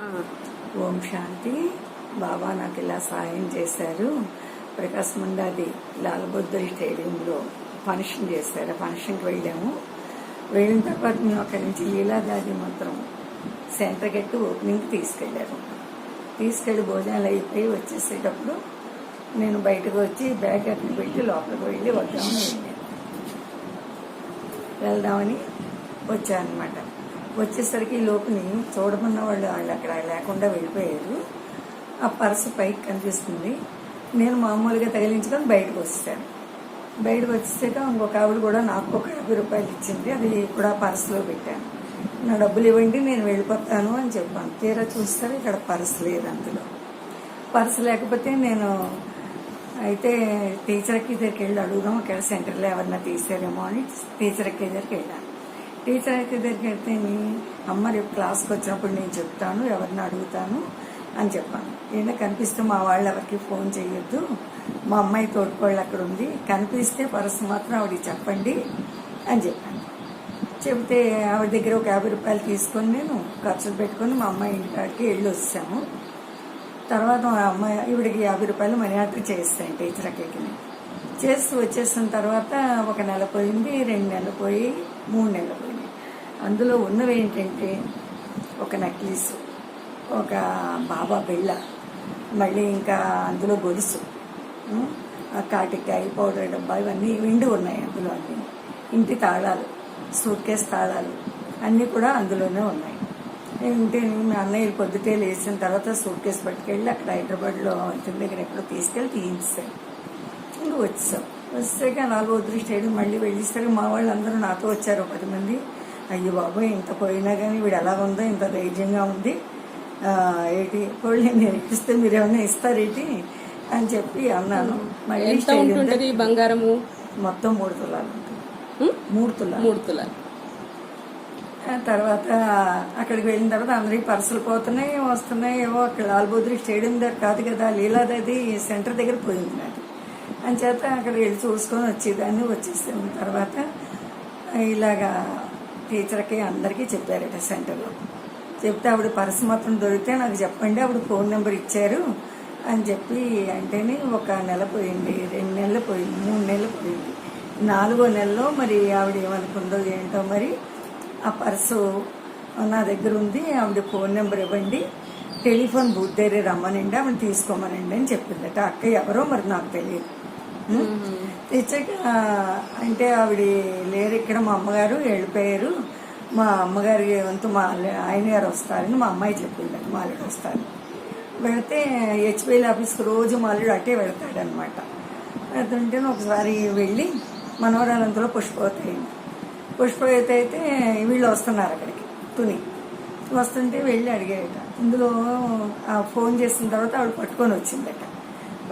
ఓం శాంతి. బాబా నాకు ఇలా సాయం చేశారు. ప్రకాశ్ ముండాది లాల్బొద్దరి స్టేడియంలో ఫంక్షన్ చేశారు. ఫంక్షన్కి వెళ్ళాము. వెళ్ళిన తర్వాత మేము అక్కడి నుంచి లీలాదాది మాత్రం సెంటర్ గట్టి ఓపెనింగ్కి తీసుకెళ్ళారు. తీసుకెళ్ళి భోజనాలు అయిపోయి వచ్చేసేటప్పుడు నేను బయటకు వచ్చి బ్యాగ్ అక్కడ పెట్టి లోపలికి వెళ్ళి వద్దామని వెళ్ళాను. వెళ్దామని వచ్చానమాట వచ్చేసరికి ఈ లోపుని చూడమన్న వాళ్ళు వాళ్ళు అక్కడ లేకుండా వెళ్ళిపోయారు. ఆ పర్స్ పైకి కనిపిస్తుంది. నేను మామూలుగా తగిలించుకొని బయటకు వచ్చాను బయటకు వచ్చేసాక ఇంకొక ఆవిడ కూడా నాకు ఒక యాభై రూపాయలు ఇచ్చింది. అది కూడా పర్సులో పెట్టాను. నా డబ్బులు ఇవ్వండి నేను వెళ్ళిపోతాను అని చెప్పాను. తీరా చూస్తారు ఇక్కడ పర్స్ లేదు అందులో. పర్సు లేకపోతే నేను అయితే టీచర్కి దగ్గరికి వెళ్ళి అడుగుదాం అక్కడ సెంటర్లో ఎవరన్నా తీసారేమో అని టీచర్కి దగ్గరికి వెళ్ళాను. టీచర్ అయితే దగ్గరికి వెళ్తే నీ- అమ్మ రేపు క్లాస్కి వచ్చినప్పుడు నేను చెప్తాను ఎవరిని అడుగుతాను? అని చెప్పాను. ఏంటో కనిపిస్తే మా వాళ్ళు ఎవరికి ఫోన్ చేయొద్దు. మా అమ్మాయి తోడుకోళ్ళు అక్కడ ఉంది. కనిపిస్తే పర్సు మాత్రం ఆవిడకి చెప్పండి అని చెప్పాను. చెబితే ఆవిడ దగ్గర ఒక యాభై రూపాయలు తీసుకొని నేను ఖర్చులు పెట్టుకొని మా అమ్మాయి ఇంటికాడికి వెళ్ళి వచ్చాము. తర్వాత మా అమ్మాయి ఈవిడికి యాభై రూపాయలు మనీ ఆర్డర్ చేస్తాను టీచర్ అక్కడికి చేస్తూ వచ్చేసిన తర్వాత ఒక నెల పోయింది రెండు నెలలు పోయి మూడు నెలలు పోయింది. అందులో ఉన్నవి ఏంటంటే ఒక నెక్లెస్ ఒక బాబా బిళ్ళ మళ్ళీ ఇంకా అందులో గొలుసు కాటికాయ పౌడర్ డబ్బా ఇవన్నీ వెండి ఉన్నాయి అందులో అన్ని. ఇంటి తాళాలు సూట్ కేస్ తాళాలు అన్నీ కూడా అందులోనే ఉన్నాయి. ఇంటి అన్నయ్య పొద్దుటే లేచిన తర్వాత సూట్ కేసు పట్టుకెళ్ళి అక్కడ హైదరాబాద్లో ఇంటి దగ్గర ఎక్కడో తీసుకెళ్ళి తీయించాను ఇంక వచ్చాం. వచ్చాక నాలుగో దృష్టి మళ్ళీ వెళ్ళేసరికి మా వాళ్ళు అందరూ నాతో వచ్చారు పది మంది. అయ్యో బాబోయ్ ఇంత పోయినా కానీ వీడు ఎలా ఉందో ఇంత ధైర్యంగా ఉంది. ఏంటి పోయి నేను ఇస్తే మీరు ఏమైనా ఇస్తారేంటి అని చెప్పి అన్నాను. మళ్ళీ బంగారము? మొత్తం మూడు తులాలు? మూడు తులాలు. మూడు తులాలు. తర్వాత అక్కడికి వెళ్ళిన తర్వాత అందరికి పర్సులు పోతున్నాయి వస్తున్నాయి. ఏవో అక్కడ లాల్బోద్రి స్టేడియం దగ్గర కాదు కదా లీలాదది సెంటర్ దగ్గర పోయింది అని చేత అక్కడ వెళ్ళి చూసుకొని వచ్చేదాన్ని. వచ్చేసిన తర్వాత ఇలాగా టీచర్కి అందరికీ చెప్పారట సెంటర్లో. చెప్తే ఆవిడ పర్సు మాత్రం దొరికితే నాకు చెప్పండి ఆవిడ ఫోన్ నెంబర్ ఇచ్చారు అని చెప్పి అంటేనే ఒక నెల పోయింది రెండు నెలలు పోయింది మూడు నెలలు పోయింది. నాలుగో నెలలో మరి ఆవిడ ఏమనుకుందో ఏంటో మరి ఆ పర్సు నా దగ్గర ఉంది ఆవిడ ఫోన్ నెంబర్ ఇవ్వండి టెలిఫోన్ బూత్ దగ్గర రమ్మనండి ఆవిడ తీసుకోమనండి అని చెప్పిందట. అక్క ఎవరో మరి నాకు తెలియదు. తెచ్చాక అంటే ఆవిడ లేరు ఇక్కడ మా అమ్మగారు వెళ్ళిపోయారు. మా అమ్మగారి వంతు మా ఆయన గారు వస్తారని మా అమ్మాయి చెప్పిందండి మాలుడు వస్తారు. వెళితే హెచ్పిఎల్ ఆఫీస్కి రోజు మాలుడు అట్టే వెళ్తాడనమాట. వెళ్తుంటే ఒకసారి వెళ్ళి మనవరాలంతలో పుష్పవతి అయింది. అయితే వీళ్ళు వస్తున్నారు అక్కడికి తుని. వస్తుంటే వెళ్ళి అడిగాడట ఇందులో ఆ ఫోన్ చేసిన తర్వాత ఆవిడ పట్టుకొని వచ్చిందట.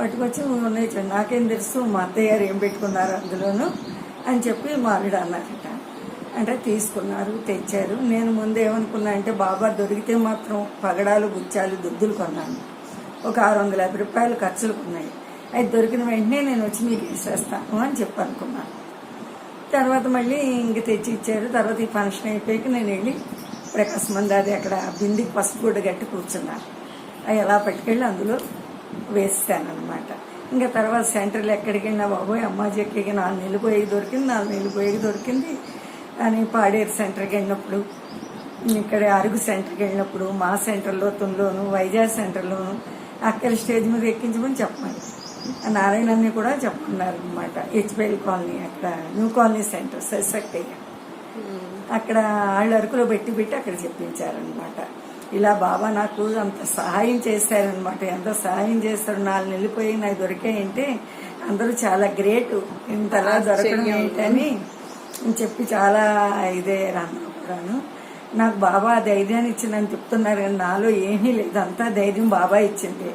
పట్టుకొచ్చి ఉన్నాయి చూడు, నాకేం తెలుసు మా అత్తయ్య గారు ఏం పెట్టుకున్నారు అందులోను అని చెప్పి మా అల్లుడు అన్నారట. అంటే తీసుకున్నారు తెచ్చారు. నేను ముందు ఏమనుకున్నా అంటే బాబా దొరికితే మాత్రం పగడాలు గుచ్చాలు దుద్దులు కొన్నాను. ఒక ఆరు వందల యాభై రూపాయలు ఖర్చులు ఉన్నాయి. అది దొరికిన వెంటనే నేను వచ్చి మీకు ఇచ్చేస్తాను అని చెప్పి అనుకున్నాను తర్వాత మళ్ళీ ఇంక తెచ్చి ఇచ్చారు. తర్వాత ఈ ఫంక్షన్ అయిపోయాక నేను వెళ్ళి ప్రకాశ్ మందాది అక్కడ బిందికి పసుపు గుడ్డ గట్టి కూర్చున్నాను అవి ఎలా పట్టుకెళ్ళి అందులో వేస్తాను అనమాట ఇంకా తర్వాత సెంటర్లో ఎక్కడికి వెళ్ళినా బాబోయ్ అమ్మాజీ ఎక్కడికి నాలుగు నెలలు పోయేకి దొరికింది నాలుగు నెలలు పోయేకి దొరికింది అని పాడేరు సెంటర్కి వెళ్ళినప్పుడు ఇక్కడ అరుగు సెంటర్కి వెళ్ళినప్పుడు మా సెంటర్లో తునిలోను వైజాగ్ సెంటర్లోను అక్కడ స్టేజ్ మీద ఎక్కించమని చెప్పమని. ఆ నారాయణన్ని కూడా చెప్పమన్నారు అనమాట హెచ్పిఎల్ కాలనీ అక్కడ న్యూ కాలనీ సెంటర్ సశక్తిగా అక్కడ వాళ్ళ అరకులో పెట్టి పెట్టి అక్కడ చెప్పించారనమాట ఇలా బాబా నాకు అంత సహాయం చేశారనమాట ఎంత సహాయం చేస్తారు నాలుగు నెలలిపోయి నాకు దొరికాయంటే అందరూ చాలా గ్రేట్. ఇంతలా దొరకడం ఏంటని చెప్పి చాలా ఇదే కూడాను నాకు బాబా ధైర్యాన్ని ఇచ్చిందని చెప్తున్నారు కానీ నాలో ఏమీ లేదు. అంతా ధైర్యం బాబా ఇచ్చింది.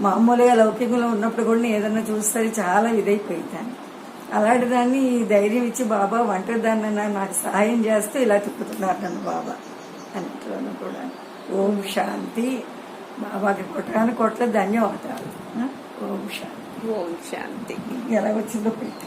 మామూలుగా లౌకికంలో ఉన్నప్పుడు కూడా నేను ఏదన్నా చూస్తే చాలా ఇదైపోయిందాన్ని. అలాంటి దాన్ని ఈ ధైర్యం ఇచ్చి బాబా ఒంటరి దాన్ని నాకు సహాయం చేస్తూ ఇలా తిప్పుతున్నారు నన్ను బాబా అన్నిట్లోనూ కూడా. ఓం శాంతి. బాబాకి కొట్టడానికి కొట్ల ధన్యవాదాలు? ఓం శాంతి. ఓం శాంతి. ఎలా వచ్చిందో పెట్టి.